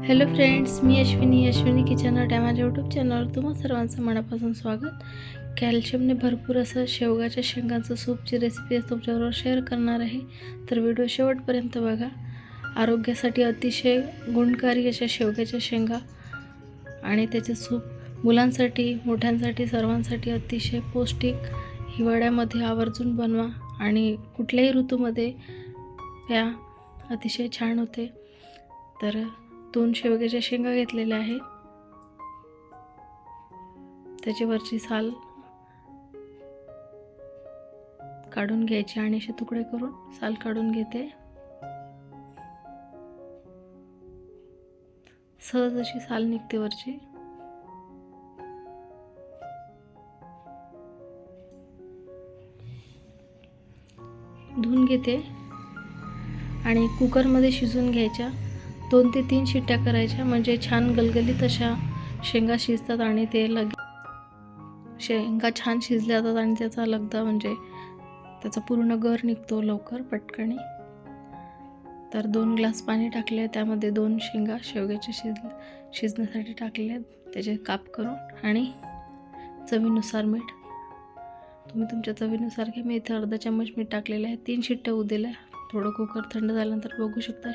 Hello friends मी Ashwini. Ashwini kitchen at या माझ्या यूट्यूब चॅनलवर तुम्हा सर्वांचं मनापासून स्वागत. कॅल्शियमने भरपूर असं शेवगाच्या शेंगांचं सूपची रेसिपी आज तुमच्याबरोबर शेअर करणार आहे. तर व्हिडिओ शेवटपर्यंत बघा. आरोग्यासाठी अतिशय गुणकारी अशा शेवग्याच्या शेंगा आणि त्याचे सूप मुलांसाठी मोठ्यांसाठी सर्वांसाठी अतिशय पौष्टिक हिवाळ्यामध्ये आवर्जून बनवा आणि कुठल्याही ऋतूमध्ये प्या. अतिशय छान होते. तर दोन शेवग्याच्या शेंगा घेतलेल्या आहे. त्याची वरची साल काढून घ्यायची आणि असे तुकडे करून साल काढून घेते. सहज अशी साल निघते वरची. धुवून घेते आणि कुकरमध्ये शिजून घ्यायच्या. दोन ते तीन शिट्ट्या करायच्या. म्हणजे छान गलगलीत अशा शेंगा शिजतात आणि ते लग शेंगा छान शिजल्या जातात आणि त्याचा लगदा म्हणजे त्याचा पूर्ण गर निघतो लवकर पटकणी तर दोन ग्लास पाणी टाकले. त्यामध्ये दोन शेंगा शेवग्याचे शिज शिजण्यासाठी टाकले. त्याचे काप करून आणि चवीनुसार मीठ. तुम्ही तुमच्या चवीनुसार घ्या. मी इथे अर्धा चम्मच मीठ टाकलेलं आहे. तीन शिट्ट्या उदेल्या थोडं कुकर थंड झाल्यानंतर बघू शकता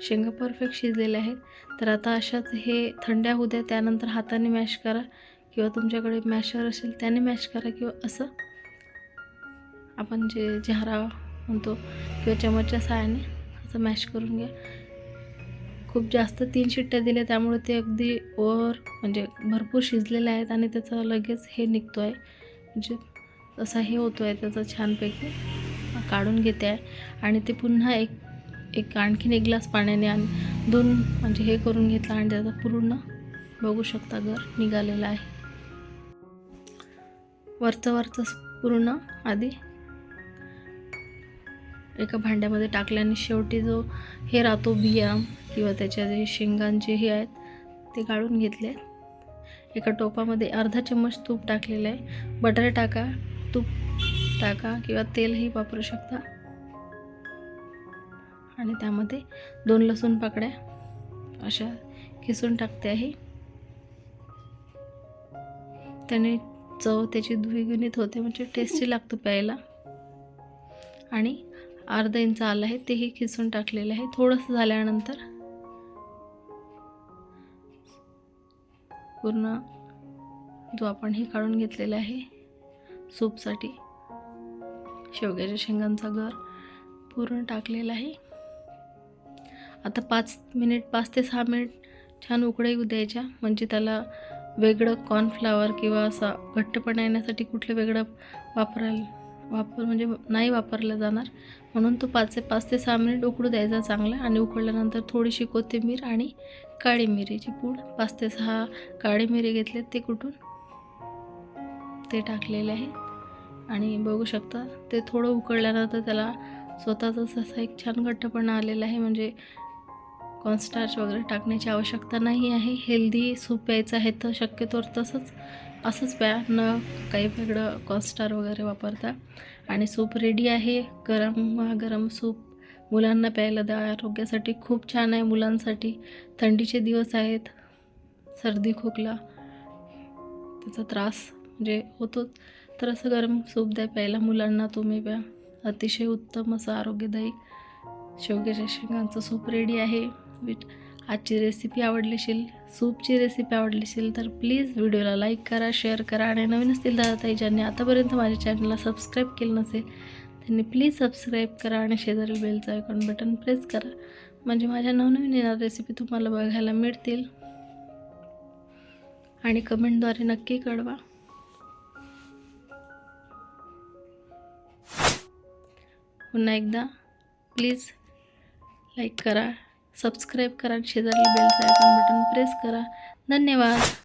शेंगा परफेक्ट शिजलेल्या आहेत. तर आता अशाच हे थंड्या होऊ द्या त्यानंतर हाताने मॅश करा किंवा तुमच्याकडे मॅशर असेल त्याने मॅश करा किंवा असं. आपण जे झारा म्हणतो किंवा चमचच्या सहाय्याने असं मॅश करून घ्या. खूप जास्त तीन शिट्ट्या दिल्या त्यामुळे ते अगदी ओवर म्हणजे भरपूर शिजलेले आहेत आणि त्याचा लगेच हे निघतो आहे म्हणजे असा हे होतो आहे त्याचा छानपैकी. काढून घेते आहे. आणि ते पुन्हा एक एक आणखीन एक ग्लास पाण्याने आणि दोन म्हणजे हे करून घेतलं आणि त्याचा पूर्ण बघू शकता घर निघालेलं आहे. वरचं वरचं पूर्ण आधी एका भांड्यामध्ये टाकल्याने शेवटी जो हे राहतो बिया किंवा त्याच्या जे शेंगांचे हे आहेत ते काढून घेतले. एका टोपामध्ये अर्धा चम्मच तूप टाकलेलं आहे. बटर टाका तूप टाका किंवा तेलही वापरू शकता? आणि त्यामध्ये दोन लसूण पाकड्या अशा किसून टाकते आहे. त्याने चव त्याची द्विगुणित होते म्हणजे टेस्टी लागतो प्यायला. आणि अर्धा इंच आलं आहे तेही खिसून टाकलेलं आहे. थोडंसं झाल्यानंतर पूर्ण जो आपण हे काढून घेतलेला आहे सूपसाठी शेवग्याच्या शेंगांचा घर पूर्ण टाकलेला आहे. आता पाच मिनिट पाच ते सहा मिनिट छान उकळी येऊ द्यायच्या. म्हणजे त्याला वेगळं कॉर्नफ्लावर किंवा असा घट्टपणा येण्यासाठी कुठलं वेगळं वापरायला वापर म्हणजे नाही वापरलं जाणार. म्हणून तो पाच ते पाच ते सहा मिनिट उकडू द्यायचा चांगला आणि उकडल्यानंतर थोडीशी कोथिंबीर आणि काळी मिरीची पूड पाच ते सहा काळी मिरी घेतले ते कुठून? ते टाकलेले आहे. आणि बघू शकता ते थोडं उकळल्यानंतर त्याला स्वतःचाच असा एक छान घट्टपणा आलेला आहे. म्हणजे कॉर्नस्टार्च वगैरे टाकण्याची आवश्यकता नाही आहे. हेल्दी सूप प्यायचं आहे तर शक्यतोवर तसंच असंच प्या. न काही वेगळं कॉर्नस्टार वगैरे वापरता. आणि सूप रेडी आहे. गरम गरम सूप मुलांना प्यायला द्या. आरोग्यासाठी खूप छान आहे. मुलांसाठी थंडीचे दिवस आहेत. सर्दी खोकला त्याचा त्रास म्हणजे होतोच. तर असं गरम सूप द्या प्यायला. मुलांना तुम्ही प्या. अतिशय उत्तम असं आरोग्यदायी शेवग्याच्या शेंगांचं सूप रेडी आहे. विट आजची रेसिपी आवडली असेल सूपची रेसिपी आवडली असेल तर प्लीज व्हिडिओला लाईक करा शेअर करा आणि नवीन असतील दादा ताई ज्यांनी आतापर्यंत माझ्या चॅनलला सबस्क्राईब केलं नसेल त्यांनी प्लीज सबस्क्राईब करा आणि शेजारी बेलचं आयकॉन बटन प्रेस करा. म्हणजे माझ्या नवनवीन येणार रेसिपी तुम्हाला बघायला मिळतील. आणि कमेंटद्वारे नक्की कळवा. पुन्हा एकदा. प्लीज लाईक करा सबस्क्राईब करा आणि शेजारी बेलचं आयकॉन बटन प्रेस करा. धन्यवाद.